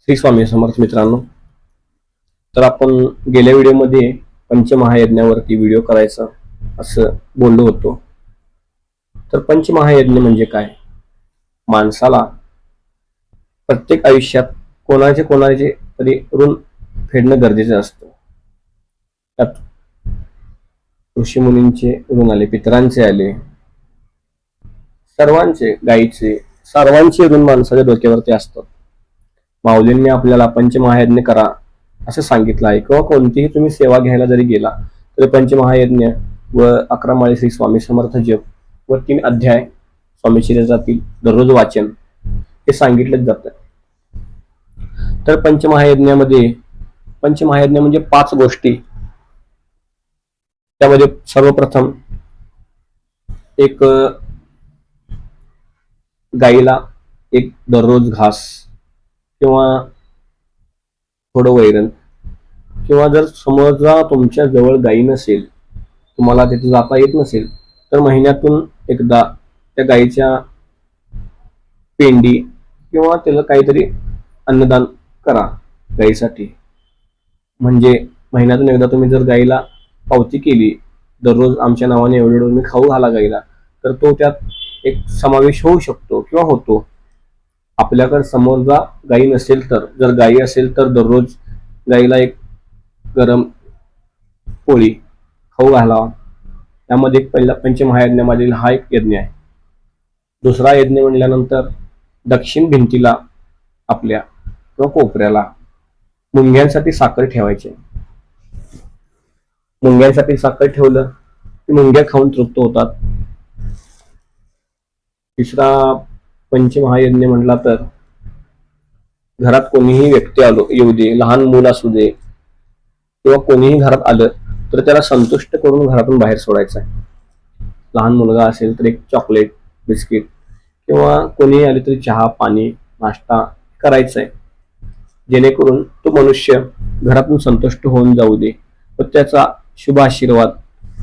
श्री स्वामी समर्थ मित्रांनो तर आपण गेल्या व्हिडिओमध्ये पंचमहायज्ञावरती व्हिडिओ करायचा असं बोललो होतो. तर पंचमहायज्ञ म्हणजे काय? माणसाला प्रत्येक आयुष्यात कोणाचे कोणाचे तरी ऋण फेडणं गरजेचं असतं. त्यात ऋषीमुनींचे ऋण आले पितरांचे आले सर्वांचे गायीचे सर्वांचे ऋण माणसाच्या डोक्यावरती असतात. माऊलींनी आपल्याला पंचमहायज्ञ करा असं सांगितलं आहे. किंवा कोणतीही तुम्ही सेवा घ्यायला जरी गेला तरी पंचमहायज्ञ व अकरा माळी श्री स्वामी समर्थ जप व तीन अध्याय स्वामी जातील. दररोज वाचन हे सांगितलंच जातं. तर पंचमहायज्ञामध्ये पंचमहायज्ञ म्हणजे पाच गोष्टी. त्यामध्ये सर्वप्रथम एक गाईला एक दररोज घास. किंवा थोडं वैरण. किंवा जर समजा तुमच्या जवळ गाई नसेल तुम्हाला तिथे जाता येत नसेल तर महिन्यातून एकदा त्या गाईच्या पेंडी किंवा त्याला काहीतरी अन्नदान करा गाईसाठी. म्हणजे महिन्यातून एकदा तुम्ही जर गाईला पावती केली दररोज आमच्या नावाने एवढे एवढं खाऊ घाला गाईला तर तो त्यात एक समावेश होऊ शकतो किंवा होतो. आपल्याकडे समोरचा गाई नसेल तर जर गाई असेल तर दररोज गाईला एक गरम पोळी खाऊ घालावा. त्यामध्ये एक पहिला पंचमहायज्ञामधील हा एक यज्ञ आहे. दुसरा यज्ञ म्हणल्यानंतर दक्षिण भिंतीला आपल्या किंवा कोपऱ्याला मुंग्यांसाठी साखर ठेवायची. मुंग्यांसाठी साखर ठेवलं की मुंग्या खाऊन तृप्त होतात. तिसरा पंचमहायज्ञ म्हटला तर? घरात कोणीही व्यक्ती आलो येऊ दे लहान मूल असू दे किंवा कोणीही घरात आलं तर त्याला संतुष्ट करून घरातून बाहेर सोडायचं आहे लहान मुलगा असेल तर एक चॉकलेट बिस्किट किंवा कोणीही आले तरी चहा पाणी नाश्ता करायचा आहे जेणेकरून तो मनुष्य घरातून संतुष्ट होऊन जाऊ दे व त्याचा शुभ आशीर्वाद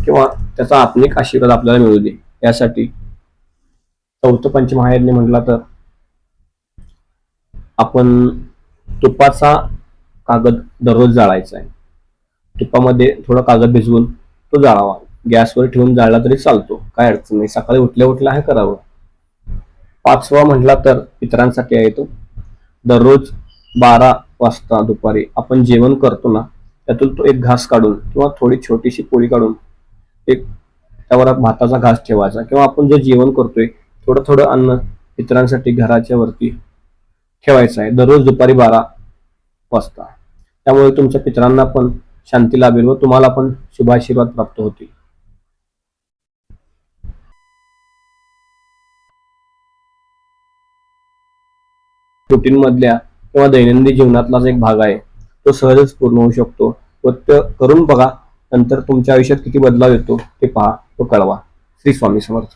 किंवा त्याचा आत्मिक आशीर्वाद आपल्याला मिळू दे. यासाठी चौथं पंचमहायज्ञ म्हटला तर आपण तुपाचा कागद दररोज जाळायचा आहे. तुपामध्ये थोडा कागद भिजवून तो जाळावा. गॅसवर ठेवून जाळला तरी चालतो. काय अडचण नाही. सकाळी उठल्या उठल्या हे करावं. पाचवा म्हटला तर पितरांसाठी आहे तो. दररोज बारा वाजता दुपारी आपण जेवण करतो ना त्यातून तो एक घास काढून किंवा थोडी छोटीशी पोळी काढून एक त्यावर भाताचा घास ठेवायचा किंवा आपण जे जेवण करतोय थोडं थोडं अन्न इतरांसाठी घराच्या वरती ठेवायचं आहे. दररोज दुपारी बारा वाजता. त्यामुळे तुमच्या पितरांना पण शांती लाभेल व तुम्हाला पण शुभाशीर्वाद प्राप्त होतील. रुटीन मधल्या किंवा दैनंदिन जीवनातलाच एक भाग आहे. तो सहजच पूर्ण होऊ शकतो व ते करून बघा. नंतर तुमच्या आयुष्यात किती बदलाव येतो ते पहा तो कळवा. श्री स्वामी समर्थ.